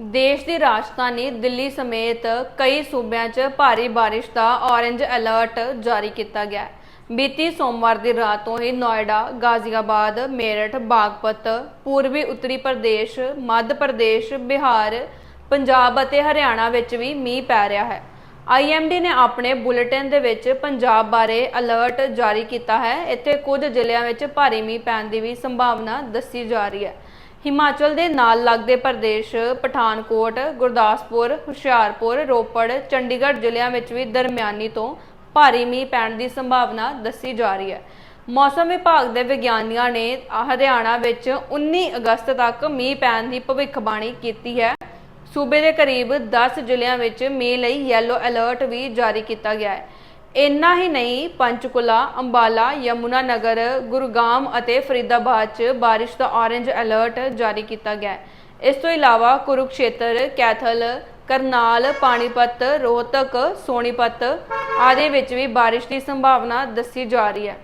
ਦੇਸ਼ ਦੀ ਰਾਜਧਾਨੀ ਦਿੱਲੀ ਸਮੇਤ ਕਈ ਸੂਬਿਆਂ 'ਚ ਭਾਰੀ ਬਾਰਿਸ਼ ਦਾ ਔਰੰਜ ਅਲਰਟ ਜਾਰੀ ਕੀਤਾ ਗਿਆ ਹੈ। ਬੀਤੀ ਸੋਮਵਾਰ ਦੀ ਰਾਤ ਤੋਂ ਹੀ ਨੋਇਡਾ, ਗਾਜ਼ੀਆਬਾਦ, ਮੇਰਠ, ਬਾਗਪਤ, ਪੂਰਬੀ ਉੱਤਰੀ ਪ੍ਰਦੇਸ਼, ਮੱਧ ਪ੍ਰਦੇਸ਼, ਬਿਹਾਰ, ਪੰਜਾਬ ਅਤੇ ਹਰਿਆਣਾ ਵਿੱਚ ਵੀ ਮੀਂਹ ਪੈ ਰਿਹਾ ਹੈ। ਆਈਐਮਡੀ ਨੇ ਆਪਣੇ ਬੁਲੇਟਿਨ ਦੇ ਵਿੱਚ ਪੰਜਾਬ ਬਾਰੇ ਅਲਰਟ ਜਾਰੀ ਕੀਤਾ ਹੈ। ਇੱਥੇ ਕੁਝ ਜ਼ਿਲ੍ਹਿਆਂ ਵਿੱਚ ਭਾਰੀ ਮੀਂਹ ਪੈਣ ਦੀ ਵੀ ਸੰਭਾਵਨਾ ਦੱਸੀ ਜਾ ਰਹੀ ਹੈ। ਹਿਮਾਚਲ ਦੇ ਨਾਲ ਲੱਗਦੇ ਪ੍ਰਦੇਸ਼, ਪਠਾਨਕੋਟ, ਗੁਰਦਾਸਪੁਰ, ਹੁਸ਼ਿਆਰਪੁਰ, ਰੋਪੜ, ਚੰਡੀਗੜ੍ਹ ਜ਼ਿਲ੍ਹਿਆਂ ਵਿੱਚ ਵੀ ਦਰਮਿਆਨੀ ਤੋਂ ਭਾਰੀ ਮੀਂਹ ਪੈਣ ਦੀ ਸੰਭਾਵਨਾ ਦੱਸੀ ਜਾ ਰਹੀ ਹੈ। ਮੌਸਮ ਵਿਭਾਗ ਦੇ ਵਿਗਿਆਨੀਆਂ ਨੇ ਹਰਿਆਣਾ ਵਿੱਚ 19 ਅਗਸਤ ਤੱਕ ਮੀਂਹ ਪੈਣ ਦੀ ਭਵਿੱਖਬਾਣੀ ਕੀਤੀ ਹੈ। ਸੂਬੇ ਦੇ ਕਰੀਬ 10 ਜ਼ਿਲ੍ਹਿਆਂ ਵਿੱਚ ਮੀਂਹ ਲਈ ਯੈਲੋ ਅਲਰਟ ਵੀ ਜਾਰੀ ਕੀਤਾ ਗਿਆ ਹੈ। ਇੰਨਾ ਹੀ ਨਹੀਂ, ਪੰਚਕੁਲਾ, ਅੰਬਾਲਾ, ਯਮੁਨਾ ਨਗਰ, ਗੁਰਗਾਮ ਅਤੇ ਫਰੀਦਾਬਾਦ 'ਚ ਬਾਰਿਸ਼ ਦਾ ਔਰੇਂਜ ਅਲਰਟ ਜਾਰੀ ਕੀਤਾ ਗਿਆ ਇਸ ਤੋਂ ਇਲਾਵਾ ਕੁਰੂਕਸ਼ੇਤਰ, ਕੈਥਲ, ਕਰਨਾਲ, ਪਾਣੀਪਤ, ਰੋਹਤਕ, ਸੋਨੀਪਤ ਆਦਿ ਵਿੱਚ ਵੀ ਬਾਰਿਸ਼ ਦੀ ਸੰਭਾਵਨਾ ਦੱਸੀ ਜਾ ਰਹੀ ਹੈ।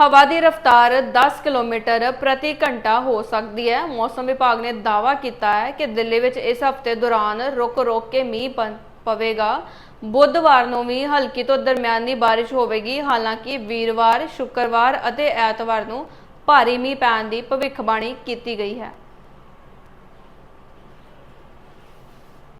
ਹਵਾ ਦੀ ਰਫ਼ਤਾਰ 10 ਕਿਲੋਮੀਟਰ ਪ੍ਰਤੀ ਘੰਟਾ ਹੋ ਸਕਦੀ ਹੈ। ਮੌਸਮ ਵਿਭਾਗ ਨੇ ਦਾਅਵਾ ਕੀਤਾ ਹੈ ਕਿ ਦਿੱਲੀ ਵਿੱਚ ਇਸ ਹਫ਼ਤੇ ਦੌਰਾਨ ਰੁਕ-ਰੁਕ ਕੇ ਮੀਂਹ ਪ- ਪਵੇਗਾ। ਬੁੱਧਵਾਰ ਨੂੰ ਵੀ ਹਲਕੀ ਤੋਂ ਦਰਮਿਆਨੀ ਬਾਰਿਸ਼ ਹੋਵੇਗੀ। ਹਾਲਾਂਕਿ ਵੀਰਵਾਰ, ਸ਼ੁੱਕਰਵਾਰ ਅਤੇ ਐਤਵਾਰ ਨੂੰ ਭਾਰੀ ਮੀਂਹ ਪੈਣ ਦੀ ਭਵਿੱਖਬਾਣੀ ਕੀਤੀ ਗਈ ਹੈ।